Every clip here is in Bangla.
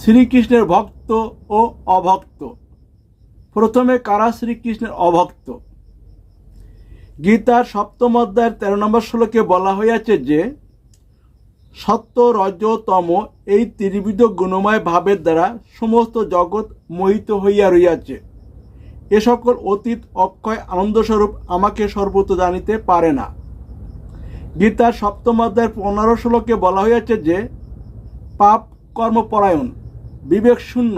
শ্রীকৃষ্ণের ভক্ত ও অভক্ত। প্রথমে কারা শ্রীকৃষ্ণের অভক্ত? গীতার সপ্তম অধ্যায়ের তেরো নম্বর শ্লোকে বলা হইয়াছে যে, সত্য, রজ, তম এই ত্রিবিধ গুণময় ভাবের দ্বারা সমস্ত জগৎ মোহিত হইয়া রইয়াছে। এ সকল অতীত, অক্ষয়, আনন্দস্বরূপ আমাকে সর্বত জানিতে পারে না। গীতার সপ্তম অধ্যায়ের পনেরো শ্লোকে বলা হইয়াছে যে, পাপ কর্মপরায়ণ। বিবেক শূন্য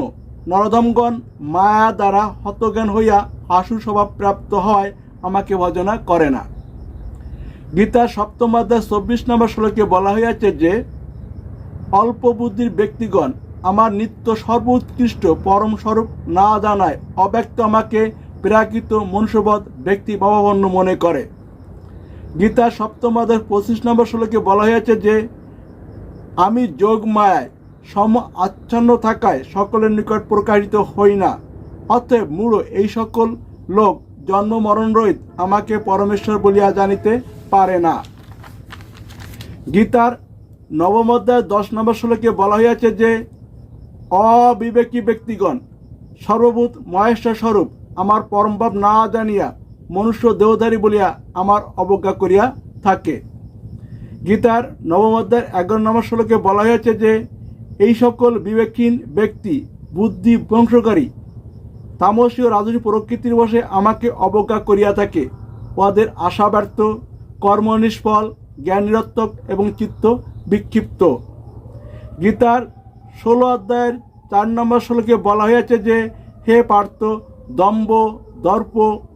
নরদমগণ মায়া দ্বারা হতজ্ঞান হইয়া আশু স্বভাব প্রাপ্ত হয়, আমাকে ভজনা করে না। গীতার সপ্তম অধ্যায় চব্বিশ নম্বর শ্লোকে বলা হইয়াছে যে, অল্প বুদ্ধির ব্যক্তিগণ আমার নিত্য সর্বোৎকৃষ্ট পরম স্বরূপ না জানায় অব্যক্ত আমাকে প্রাকৃত মনুষ্যবধ ব্যক্তি ভাবাপন্ন মনে করে। গীতা সপ্তম অধ্যায় পঁচিশ নম্বর শ্লোকে বলা হয়েছে যে, আমি যোগ মায়ায় সম আচ্ছন্ন থাকায় সকলের নিকট প্রকাশিত হই না। অতএব মূঢ় এই সকল লোক জন্ম মরণ রহিত আমাকে পরমেশ্বর বলিয়া জানিতে পারে না। গীতার নবম অধ্যায় দশ নম্বর শ্লোকে বলা হইয়াছে যে, অবিবেকী ব্যক্তিগণ, সর্বভূত মহেশ্বর স্বরূপ আমার পরমভাব না জানিয়া মনুষ্য দেহধারী বলিয়া আমার অবজ্ঞা করিয়া থাকে। গীতার নবম এগারো নম্বর শ্লোকে বলা হয়েছে যে এই সকল বিবেকহীন ব্যক্তি, বুদ্ধি ধ্বংসকারী তামসীয় রাজসী প্রকৃতির বসে আমাকে অবজ্ঞা করিয়া থাকে। ওদের আশা ব্যর্থ, কর্ম নিষ্ফল, জ্ঞান নিরত্তক এবং চিত্ত বিক্ষিপ্ত। গীতার ষোলো অধ্যায়ের চার নম্বর শ্লোকে বলা হয়েছে যে, হে পার্থ, দম্ভ, দর্প,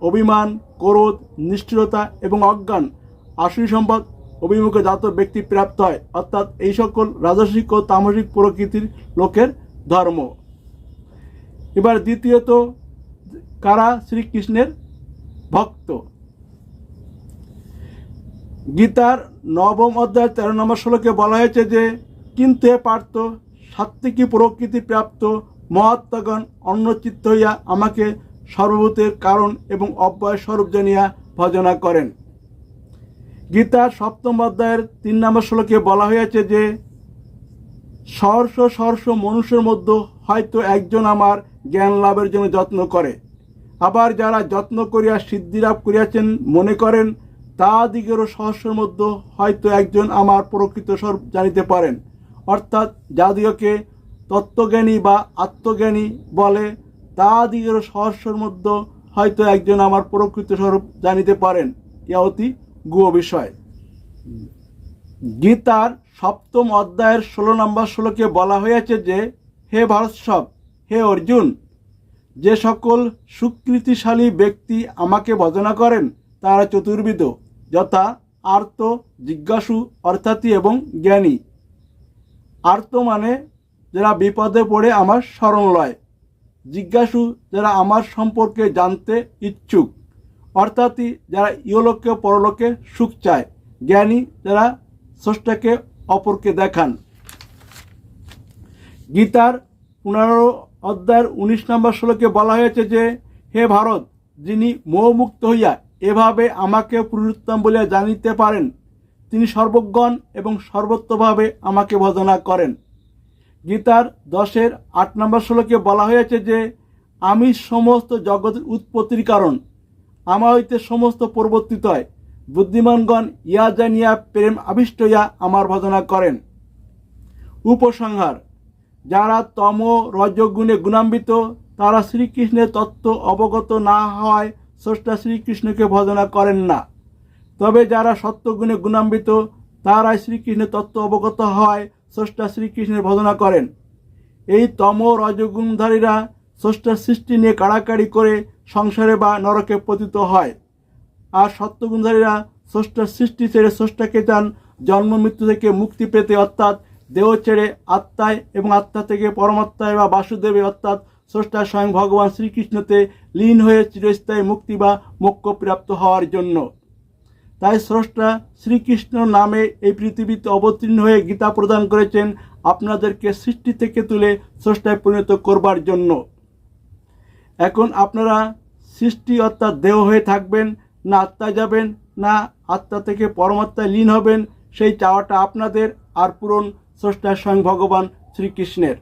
অভিমান, ক্রোধ, নিষ্ঠুরতা এবং অজ্ঞান আসুরি সম্পদ অভিমুখে জাত ব্যক্তি প্রাপ্ত হয়। অর্থাৎ এই সকল রাজস্বিক ও তামসিক প্রকৃতির লোকের ধর্ম। এবার দ্বিতীয়ত, কারা শ্রীকৃষ্ণের ভক্ত? গীতার নবম অধ্যায় তেরো নম্বর শ্লোকে বলা হয়েছে যে, কিন্তু এ পার্থ সাত্বিকী প্রকৃতি প্রাপ্ত মহাত্মাগণ অন্নচিত্ত হইয়া আমাকে সর্বভূতের কারণ এবং অব্যয় স্বরূপ জানিয়া ভজনা করেন। গীতার সপ্তম অধ্যায়ের তিন নম্বর শ্লোকে বলা হয়েছে যে, সহর্ষ সহর্ষ মনুষ্যের মধ্যে হয়তো একজন আমার জ্ঞান লাভের জন্য যত্ন করে। আবার যারা যত্ন করিয়া সিদ্ধি লাভ করিয়াছেন মনে করেন তাদিগেরও সহস্রের মধ্যে হয়তো একজন আমার প্রকৃত স্বরূপ জানিতে পারেন। অর্থাৎ যাদিগকে তত্ত্বজ্ঞানী বা আত্মজ্ঞানী বলে তাদিগেরও সহস্রের মধ্যে হয়তো একজন আমার প্রকৃত স্বরূপ জানিতে পারেন। ইয়া অতি গুয় বিষয় গীতার সপ্তম অধ্যায়ের ষোলো নম্বর শ্লোকে বলা হয়েছে যে, হে ভারতসব হে অর্জুন, যে সকল সুকৃতিশালী ব্যক্তি আমাকে ভজনা করেন, তারা চতুর্বিদ যথা আর্ত, জিজ্ঞাসু অর্থাৎ এবং জ্ঞানী। আর্ত মানে যারা বিপদে পড়ে আমার স্মরণ লয়। জিজ্ঞাসু যারা আমার সম্পর্কে জানতে ইচ্ছুক। অর্থাৎ যারা ইহলোকে পরলোকে সুখ চায়, জ্ঞানী যারা স্রষ্টাকে অপরকে দেখান। গীতার পনেরো অধ্যায়ের উনিশ নম্বর শ্লোকে বলা হয়েছে যে, হে ভারত, যিনি মোহমুক্ত হইয়া এভাবে আমাকে পুরুষোত্তম বলিয়া জানিতে পারেন, তিনি সর্বজ্ঞণ এবং সর্বত্রভাবে আমাকে ভজনা করেন। গীতার দশের আট নম্বর শ্লোকে বলা হয়েছে যে, আমি সমস্ত জগতের উৎপত্তির কারণ আমার হইতে সমস্ত পরিবর্তিত হয় বুদ্ধিমানগণ ইয়া জানিয়া প্রেম আবিষ্ট হইয়া আমার ভজনা করেন। উপসংহার, যারা তম রজগুণে গুণান্বিত, তারা শ্রীকৃষ্ণের তত্ত্ব অবগত না হওয়ায় স্রষ্টা শ্রীকৃষ্ণকে ভজনা করেন না। তবে যারা সত্যগুণে গুণান্বিত, তারাই শ্রীকৃষ্ণের তত্ত্ব অবগত হয় স্রষ্টা শ্রীকৃষ্ণের ভজনা করেন। এই তম রজগুণধারীরা স্রষ্টার সৃষ্টি নিয়ে কাড়াকাড়ি করে সংসারে বা নরকে পতিত হয়। আর সত্যগুণধারীরা স্রষ্টার সৃষ্টি ছেড়ে স্রষ্টাকে চান জন্ম মৃত্যু থেকে মুক্তি পেতে, অর্থাৎ দেহ ছেড়ে আত্মায় এবং আত্মা থেকে পরমাত্মায় বা বাসুদেবে, অর্থাৎ স্রষ্টা স্বয়ং ভগবান শ্রীকৃষ্ণতে লীন হয়ে চিরস্থায়ী মুক্তি বা মোক্ষ প্রাপ্ত হওয়ার জন্য। তাই স্রষ্টা শ্রীকৃষ্ণ নামে এই পৃথিবীতে অবতীর্ণ হয়ে গীতা প্রদান করেছেন, আপনাদেরকে সৃষ্টি থেকে তুলে স্রষ্টায় পরিণত করবার জন্য। এখন আপনারা সৃষ্টি অর্থাৎ দেহ হয়ে থাকবেন, না আত্মায় যাবেন, না আত্মা থেকে পরমাত্মায় লীন হবেন, সেই চাওয়াটা আপনাদের আর পূরণ স্রষ্টার স্বয়ং ভগবান শ্রীকৃষ্ণের।